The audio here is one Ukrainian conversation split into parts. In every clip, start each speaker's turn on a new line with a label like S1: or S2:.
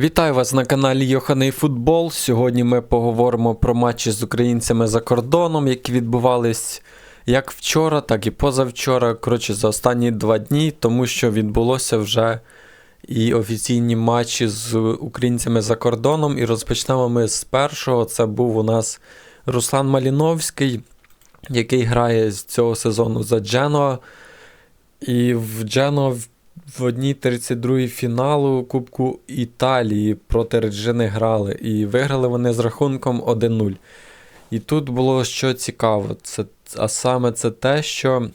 S1: Вітаю вас на каналі Йоханий Футбол. Сьогодні ми поговоримо про матчі з українцями за кордоном, які відбувались як вчора, так і позавчора. Коротше, за останні два дні, тому що відбулося вже і офіційні матчі з українцями за кордоном. І розпочнемо ми з першого. Це був у нас Руслан Маліновський, який грає з цього сезону за Дженоа. І в Дженоа в одній 32-й фіналу Кубку Італії проти Реджини грали. І виграли вони з рахунком 1-0. І тут було що цікаво, це, а саме це те, що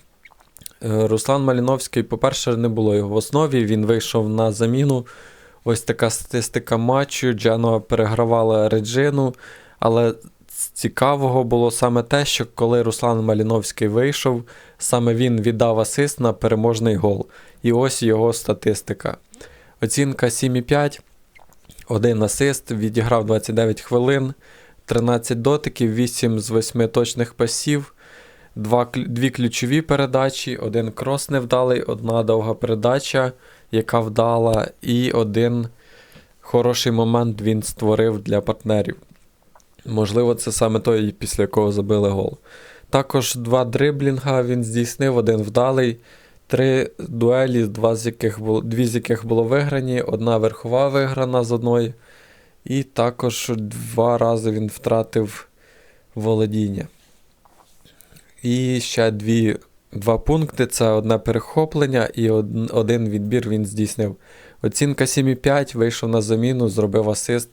S1: е, Руслан Маліновський, по-перше, не було його в основі, він вийшов на заміну. Ось така статистика матчу. Джано перегравала Реджину. Але цікавого було саме те, що коли Руслан Маліновський вийшов, саме він віддав асист на переможний гол. І ось його статистика. Оцінка 7,5, один асист, відіграв 29 хвилин, 13 дотиків, 8 з 8 точних пасів, 2, 2 ключові передачі, один крос невдалий, одна довга передача, яка вдала, і один хороший момент він створив для партнерів. Можливо, це саме той, після якого забили гол. Також два дриблінга він здійснив, один вдалий. Три дуелі, два з яких було, дві з яких було виграні, одна верхова виграна з одної. І також два рази він втратив володіння. І ще дві, два пункти: це одне перехоплення і один відбір він здійснив. Оцінка 7,5 вийшов на заміну, зробив асист,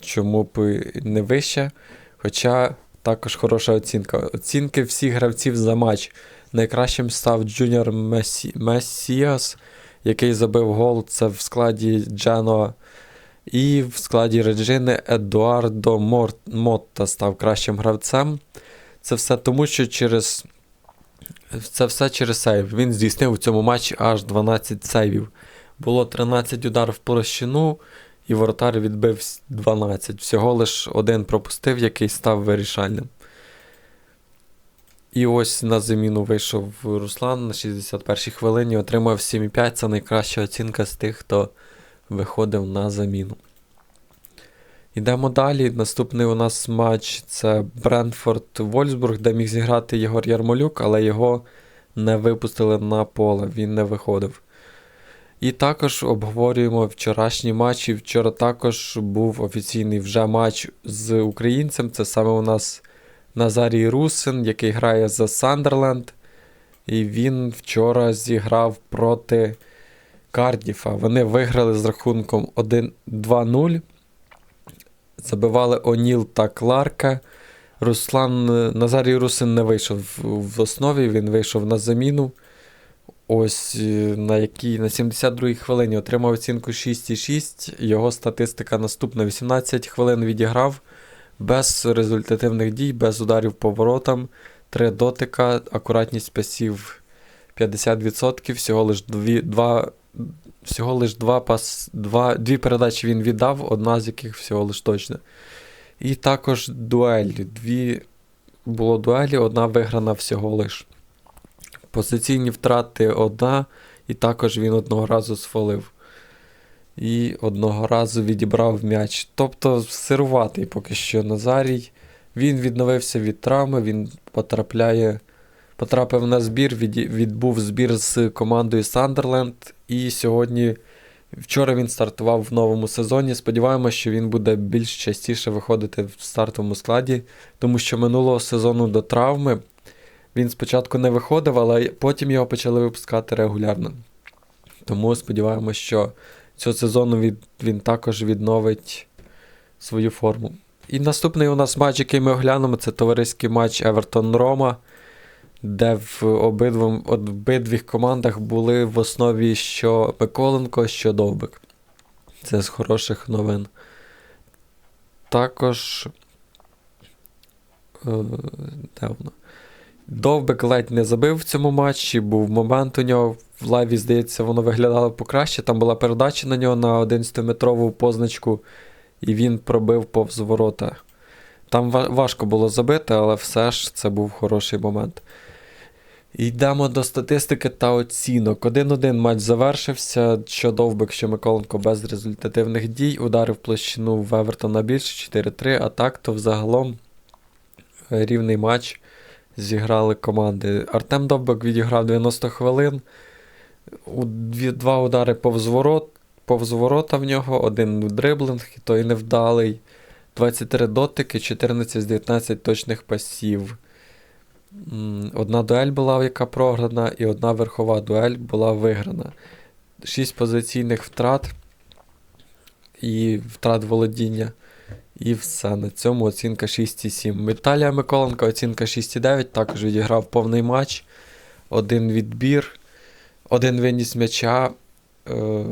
S1: чому б не вище. Хоча також хороша оцінка. Оцінки всіх гравців за матч. Найкращим став Джуніор Месіас, який забив гол. Це в складі Джено. І в складі Реджини Едуардо Мотта став кращим гравцем. Це все тому, що через. Це все через сейв. Він здійснив у цьому матчі аж 12 сейвів. Було 13 ударів в площину, і воротар відбив 12. Всього лиш один пропустив, який став вирішальним. І ось на заміну вийшов Руслан на 61-й хвилині, отримав 7,5. Це найкраща оцінка з тих, хто виходив на заміну. Йдемо далі. Наступний у нас матч це Брентфорд Вольсбург, де міг зіграти Єгор Ярмолюк, але його не випустили на поле, він не виходив. І також обговорюємо вчорашні матчі. Вчора також був офіційний вже матч з українцем. Це саме у нас Назарій Русин, який грає за Сандерленд. І він вчора зіграв проти Кардіфа. Вони виграли з рахунком 1-2-0. Забивали Оніл та Кларка. Руслан Назарій Русин не вийшов в основі, він вийшов на заміну. Ось е, на якій на 72-й хвилині отримав оцінку 6,6. Його статистика наступна: 18 хвилин відіграв без результативних дій, без ударів по воротам, 3 дотика, акуратність пасів 50%, всього лиш 2, 2 всього лиш два пас, два, дві передачі він віддав, одна з яких всього лиш точно. І також дуелі. Дві було дуелі, одна виграна всього лиш. Позиційні втрати одна, і також він одного разу сфолив. І одного разу відібрав м'яч. Тобто сируватий поки що Назарій. Він відновився від травми, він потрапляє, потрапив на збір, від, відбув збір з командою Сандерленд. І сьогодні, вчора він стартував в новому сезоні. Сподіваємося, що він буде більш частіше виходити в стартовому складі, тому що минулого сезону до травми він спочатку не виходив, але потім його почали випускати регулярно. Тому сподіваємося, що цього сезону він, він також відновить свою форму. І наступний у нас матч, який ми оглянемо, це товариський матч Евертон-Рома, де в обидвом, обидвіх командах були в основі що Миколенко, що Довбик. Це з хороших новин. Також. Е, де? Довбик ледь не забив в цьому матчі, був момент у нього в лайві, здається, воно виглядало покраще. Там була передача на нього на 11-метрову позначку, і він пробив повз ворота. Там важко було забити, але все ж це був хороший момент. Йдемо до статистики та оцінок. 1-1 матч завершився. Що Довбик, що Миколенко без результативних дій. Ударив площину в Евертона більше 4-3, а так то взагалом е, рівний матч зіграли команди. Артем Довбик відіграв 90 хвилин. Два удари повз ворот, в нього, один дриблинг, той невдалий. 23 дотики, 14 з 19 точних пасів. Одна дуель була, яка програна, і одна верхова дуель була виграна. 6 позиційних втрат і втрат володіння. І все. На цьому оцінка 6,7. Віталія Миколенко оцінка 6,9. Також відіграв повний матч. Один відбір, один виніс м'яча, е,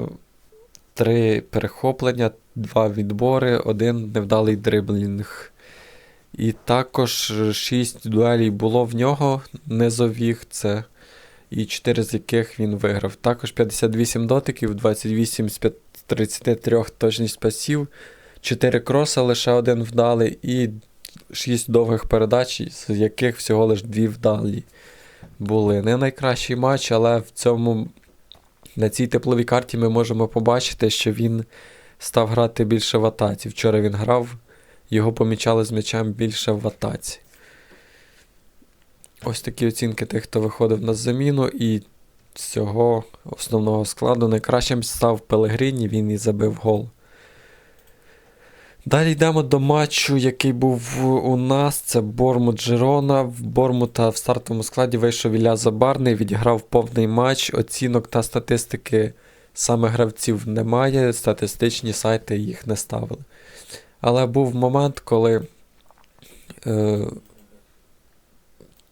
S1: три перехоплення, два відбори, один невдалий дриблінг. І також 6 дуелей було в нього низових, це і 4 з яких він виграв. Також 58 дотиків, 28 з 33 точність пасів, 4 кроса, лише один вдалий, і 6 довгих передач, з яких всього лише 2 вдалі були. Не найкращий матч, але в цьому на цій тепловій карті ми можемо побачити, що він став грати більше в атаці. Вчора він грав, його помічали з м'ячем більше в атаці. Ось такі оцінки тих, хто виходив на заміну, і з цього основного складу найкращим став Пелегріні, він і забив гол. Далі йдемо до матчу, який був у нас. Це Бормут Жирона. В Бормута в стартовому складі вийшов Ілля Забарний, відіграв повний матч. Оцінок та статистики саме гравців немає, статистичні сайти їх не ставили. Але був момент, коли е,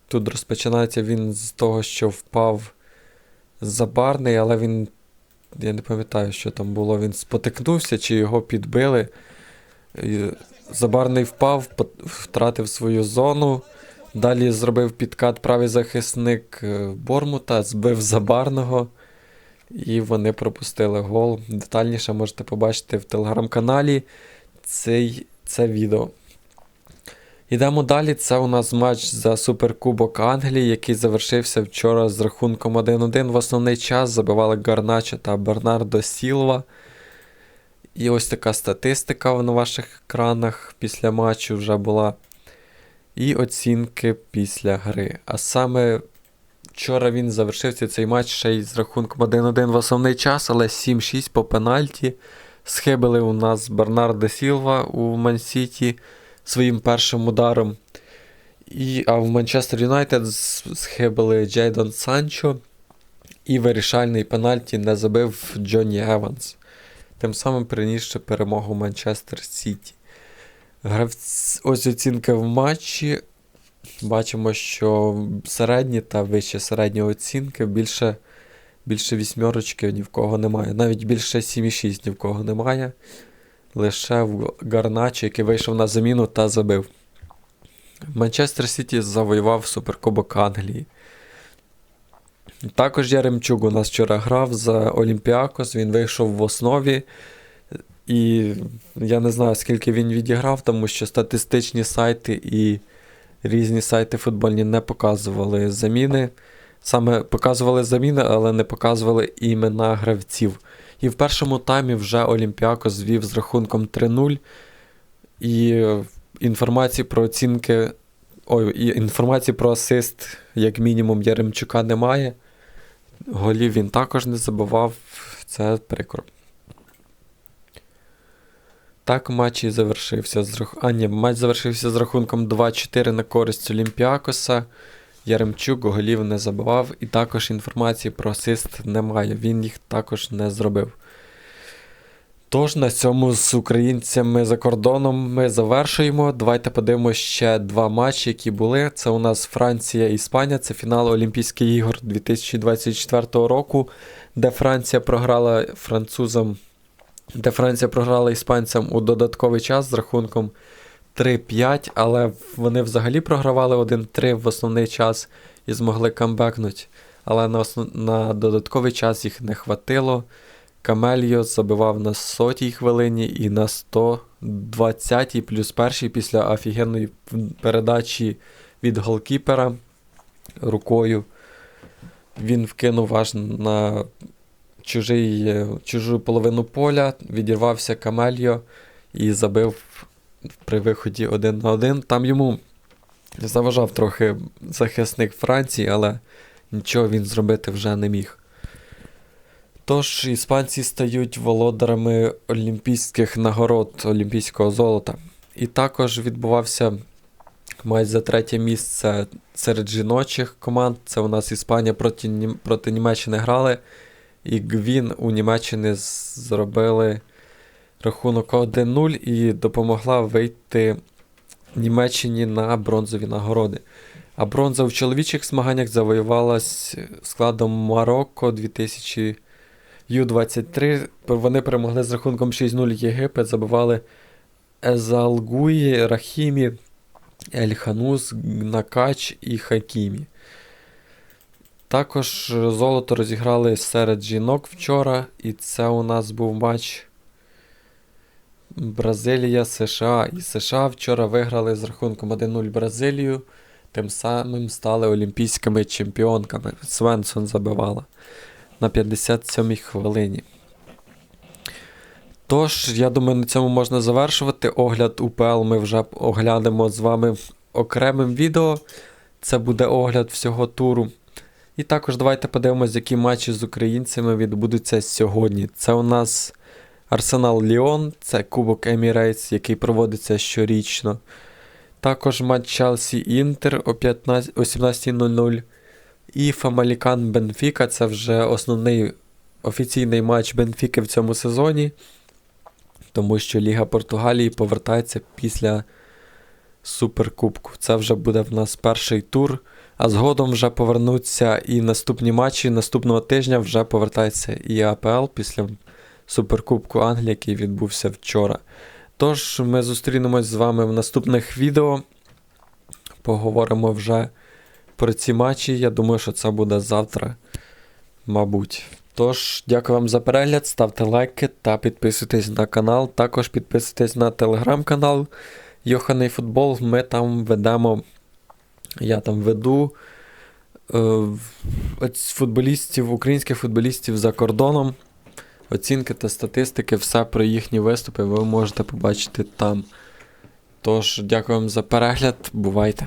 S1: тут розпочинається він з того, що впав Забарний, але він. Я не пам'ятаю, що там було. Він спотикнувся чи його підбили. Забарний впав, втратив свою зону. Далі зробив підкат правий захисник е, Бормута, збив Забарного. І вони пропустили гол. Детальніше можете побачити в телеграм-каналі цей, це відео. Йдемо далі. Це у нас матч за Суперкубок Англії, який завершився вчора з рахунком 1-1. В основний час забивали Гарначо та Бернардо Сілва. І ось така статистика на ваших екранах після матчу вже була. І оцінки після гри. А саме вчора він завершився цей матч ще й з рахунком 1-1 в основний час, але 7-6 по пенальті. Схибили у нас Бернардо Сілва у Мансіті своїм першим ударом. І, а в Манчестер Юнайтед схибили Джейдон Санчо. І вирішальний пенальті не забив Джонні Еванс. Тим самим принісши перемогу Манчестер Сіті. Гравць... Ось оцінки в матчі. Бачимо, що середні та вище середні оцінки більше, більше вісьмерочки ні в кого немає. Навіть більше 7,6 ні в кого немає. Лише в Гарначі, який вийшов на заміну та забив. Манчестер Сіті завоював Суперкубок Англії. Також Яремчук у нас вчора грав за Олімпіакос, він вийшов в основі. І я не знаю, скільки він відіграв, тому що статистичні сайти і різні сайти футбольні не показували заміни. Саме показували заміни, але не показували імена гравців. І в першому таймі вже Олімпіакос звів з рахунком 3-0. І інформації про оцінки. Ой, інформації про асист, як мінімум, Яремчука немає. Голів він також не забував. Це прикро. Так, матч і завершився з рах... А, ні, матч завершився з рахунком 2-4 на користь Олімпіакоса. Яремчук голів не забував і також інформації про асист немає. Він їх також не зробив. Тож на цьому з українцями за кордоном ми завершуємо. Давайте подивимося ще два матчі, які були. Це у нас Франція Іспанія. Це фінал Олімпійських ігор 2024 року, де Франція програла французам, де Франція програла іспанцям у додатковий час з рахунком 3-5, але вони взагалі програвали 1-3 в основний час і змогли камбекнути. Але на, основ... на додатковий час їх не хватило. Камельо забивав на сотій хвилині і на 120-й плюс перший після офігенної передачі від голкіпера рукою. Він вкинув аж на чужий, чужу половину поля, відірвався Камельо і забив при виході один на один. Там йому заважав трохи захисник Франції, але нічого він зробити вже не міг. Тож іспанці стають володарами олімпійських нагород олімпійського золота. І також відбувався матч за третє місце серед жіночих команд. Це у нас Іспанія проти, проти Німеччини грали. І Гвін у Німеччини зробили рахунок 1-0 і допомогла вийти Німеччині на бронзові нагороди. А бронза в чоловічих змаганнях завоювалась складом Марокко 2000 Ю-23. Вони перемогли з рахунком 6-0 Єгипет, забивали Езалгуї, Рахімі, Ельханус, Накач і Хакімі. Також золото розіграли серед жінок вчора, і це у нас був матч Бразилія, США. І США вчора виграли з рахунком 1-0 Бразилію, тим самим стали олімпійськими чемпіонками. Свенсон забивала на 57-й хвилині. Тож, я думаю, на цьому можна завершувати. Огляд УПЛ ми вже оглянемо з вами окремим відео. Це буде огляд всього туру. І також давайте подивимось, які матчі з українцями відбудуться сьогодні. Це у нас Арсенал Ліон, це Кубок Емірейтс, який проводиться щорічно. Також матч Челсі Інтер о 15 о 17.00. І Фамалікан Бенфіка це вже основний офіційний матч Бенфіки в цьому сезоні, тому що Ліга Португалії повертається після Суперкубку. Це вже буде в нас перший тур, а згодом вже повернуться і наступні матчі. Наступного тижня вже повертається і АПЛ після Суперкубку Англії, який відбувся вчора. Тож ми зустрінемось з вами в наступних відео. Поговоримо вже про ці матчі. Я думаю, що це буде завтра, мабуть. Тож, дякую вам за перегляд, ставте лайки та підписуйтесь на канал. Також підписуйтесь на телеграм-канал Йоханий Футбол. Ми там ведемо, я там веду е, футболістів, українських футболістів за кордоном. Оцінки та статистики, все про їхні виступи ви можете побачити там. Тож, дякую вам за перегляд, бувайте!